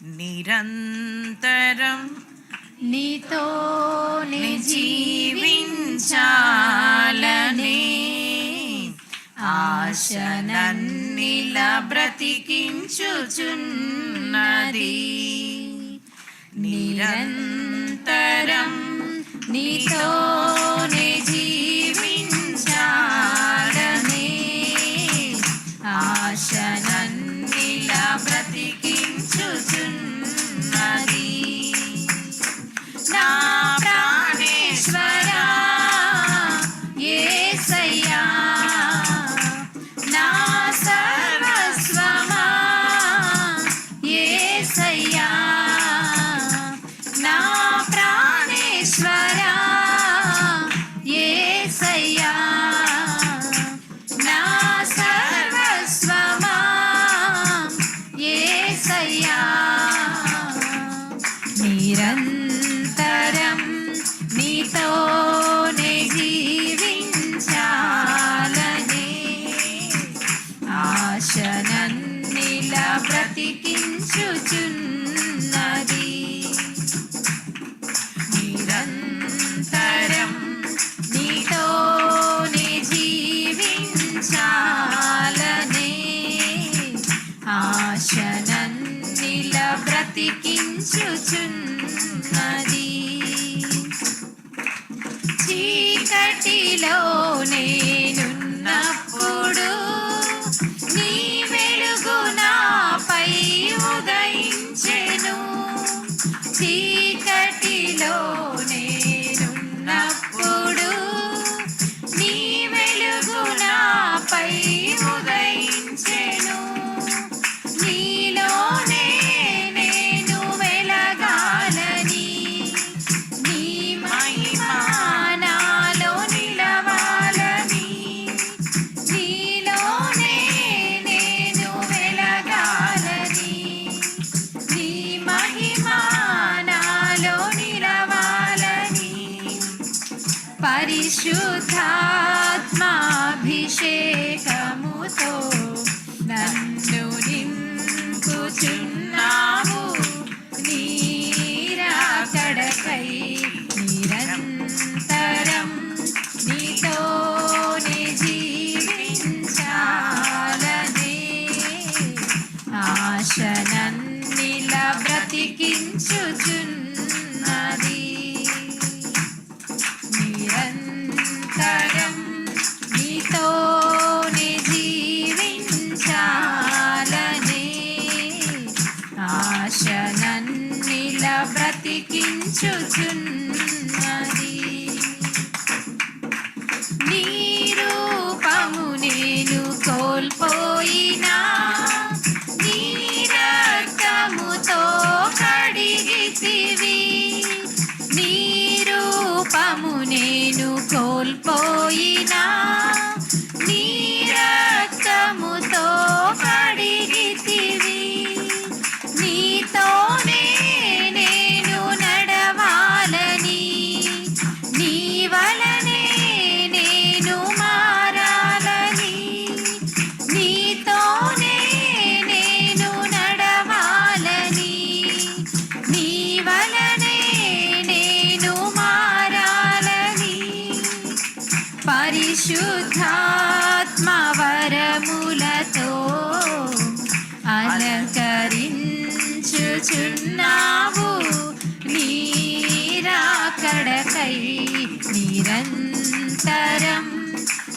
నిరంతరం నీతోనే జీవించాలనే ఆశనన్నిల బ్రతికించుచున్నది నిరంతరం నీతోనే జీవించాలనే ఆశనన్నిల చూచున్నది చీకటిలోనే పరిశుద్ధాత్మాభిషేకముతో నన్ను నింపుచున్నావు. నీరాకడకై నిరంతరం నీతోనే జీవించాలనే ఆశనన్నిల చూచున్నది. నీ రూపము నేను కోల్పోయినా నీ రక్తముతో కడిగితివి. నీ రూపము నేను కోల్పోయినా పరిశుద్ధాత్మ వరములతో అలంకరించుచున్నావు. నీరాకడకై నిరంతరం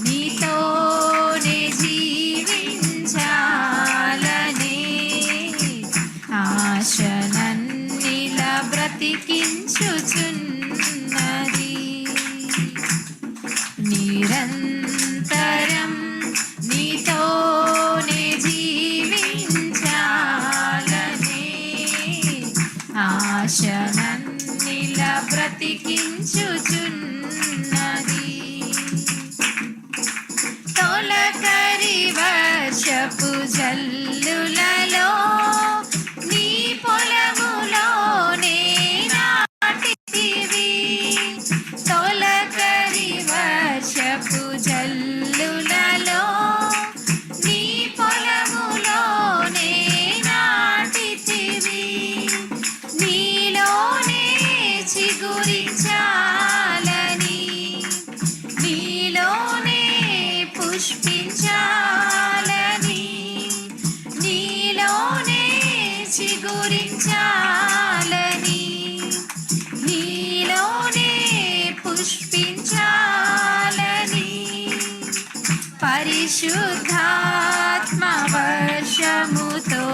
నీతోనే జీవించాలనే ఆశనన్నిల బ్రతికించుచున్నది ఆశనన్నిల బ్రతికించుచున్నది. తొలకరి వర్షపు జల్ చిగురించాలని నీలోనే చిగురించాలని నీలోనే పుష్పించాలని పరిశుద్ధాత్మ వర్షముతో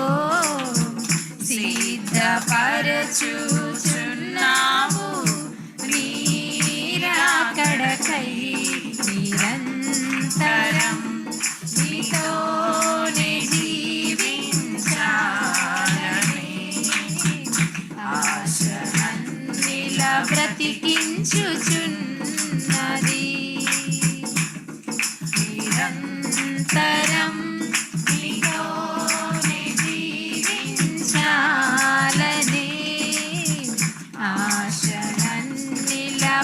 సిద్ధపరచుచున్నాము.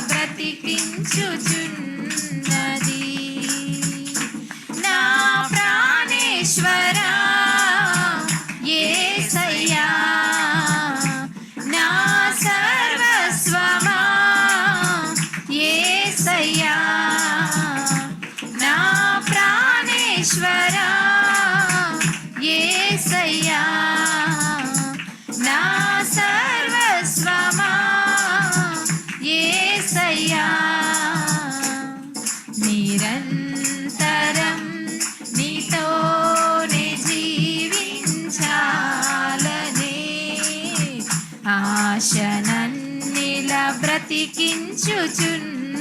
బ్రతికించుచున్నది. పలికించుచున్న